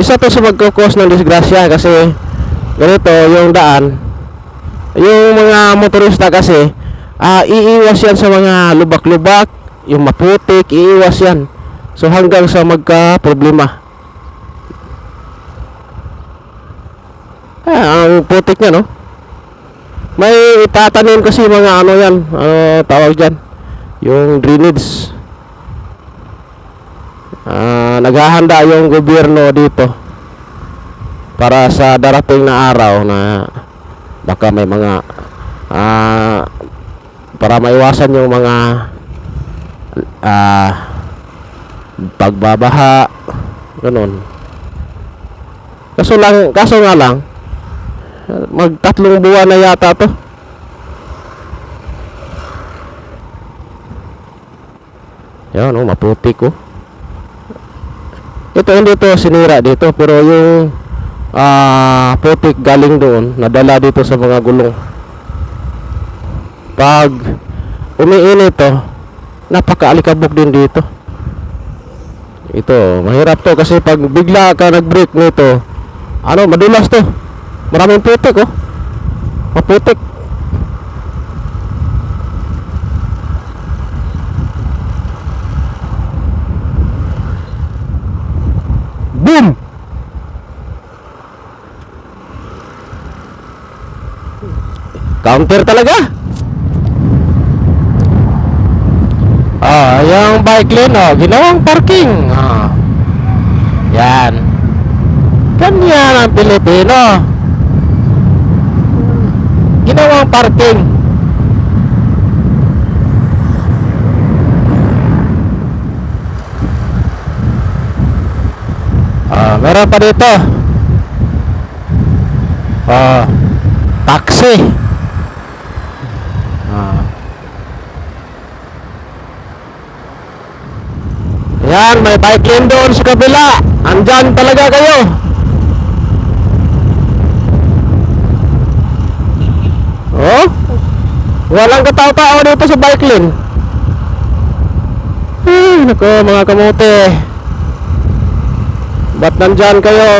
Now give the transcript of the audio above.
isa to sa magkukos ng disgrasya kasi ganito yung daan yung mga motorista kasi ah, iiwas yan sa mga lubak-lubak yung maputik iiwas yan. So hanggang sa magka problema ah, ang putik niya no? May itatanim kasi mga ano yan ano tawag dyan? Yung drainage Ah, naghahanda yung gobyerno dito para sa darating na araw na baka may mga ah, para maiwasan yung mga ah, pagbabaha ganun. Kaso lang kaso nga lang magtatlong buwan na yata to. Yan oh maputi ko ito hindi to sinira dito pero yung ah putik galing doon nadala dito sa mga gulong. Pag umiinit to napakaalikabok din dito. Ito mahirap to kasi pag bigla ka nag-brake nito ano madulas to. Maraming putik oh. Maputik Counter talaga. Ah, yung bike lane oh, ginawang parking. Ah. Yan. Ganyan ang Pilipino. Ginawang parking. Ah, meron pa dito. Ah, taxi. Ah. Yan, may bike lane doon sa kabila. Andyan talaga kayo. Oh? Walang katao-tao dito sa bike lane. Ay, nako mga kamote. Ba't nandyan kayo?